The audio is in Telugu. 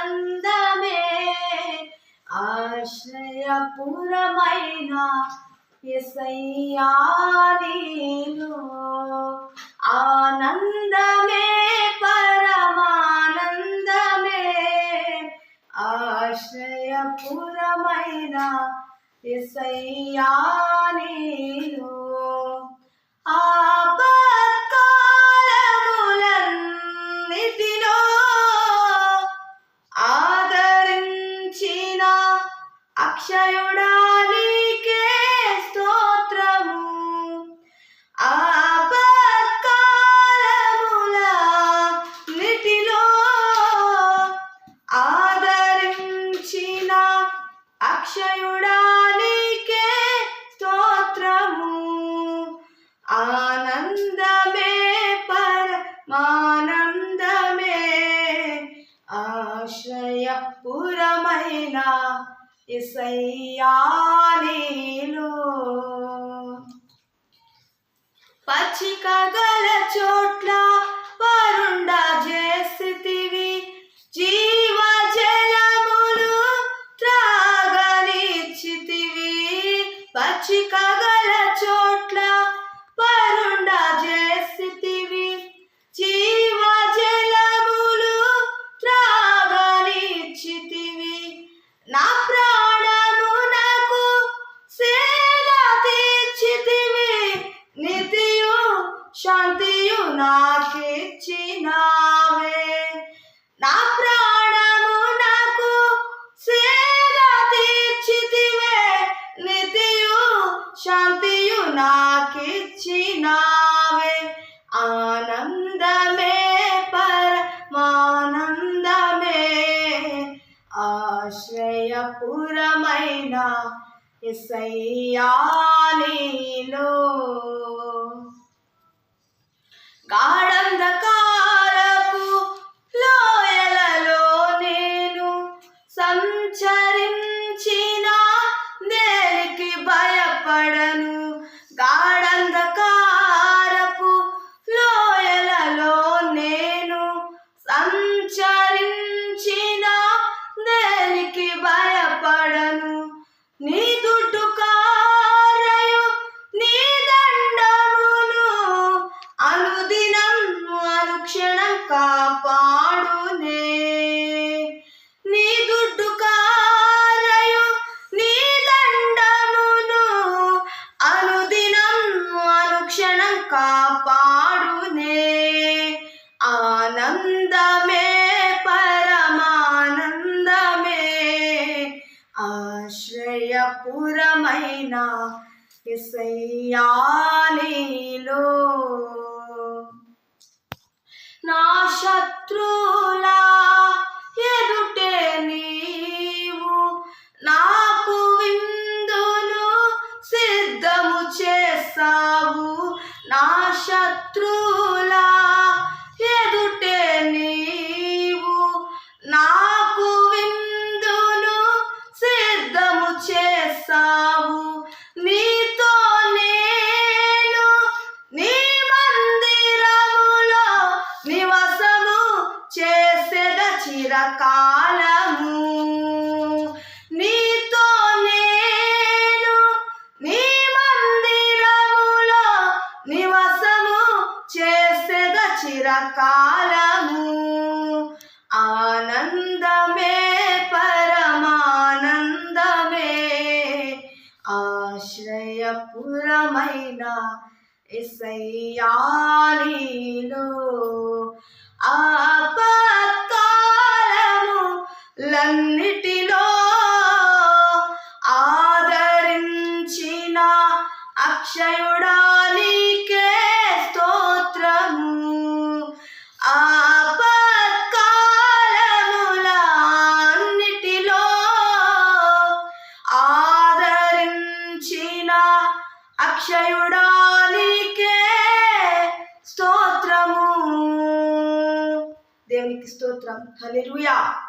అందమే ఆశ్రయపురమైన ఎసయ్యా ఆనందమే పరమానందమే ఆశ్రయపురమైన ఎసయ్యా నీలో. ఆశ్రయపురమైన ఇసయ్యాలీలో పచ్చిక గల చోట్ల వరుండ చేసితివి. జీవ జలములు త్రాగనిచ్చితివి. పచ్చిక గల చోట్ల నాకిచ్చినావే నా ప్రాణము నాకు సేవ తీర్చితివే. నితియు శాంతియు నాకిచ్చినావే. ఆనందమే పరమానందమే. ఆశ్రయపురమైన ఎసయ్యాలీలో காலந்த கா ఆశ్రయపురమైన ఇసయ్యాలీలో నా శత్రుల ఎదుటే నీవు నాకు విందును సిద్ధము చేస్తావు నా శత్రు చిరకాలము. నీతో నేను నీ మందిరములో నివసము చేసేద చిరకాలము. ఆనందమే పరమానందమే. ఆశ్రయపురమైన ఎసయ్యా అక్షయుడా నీకే స్తోత్రము. ఆపత్కాలములన్నిటిలో ఆదరించిన అక్షయుడా నీకే స్తోత్రము. దేవునికి స్తోత్రం. హలిరుయా